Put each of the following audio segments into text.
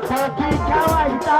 Sakhi খাওয়াইতা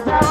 casa é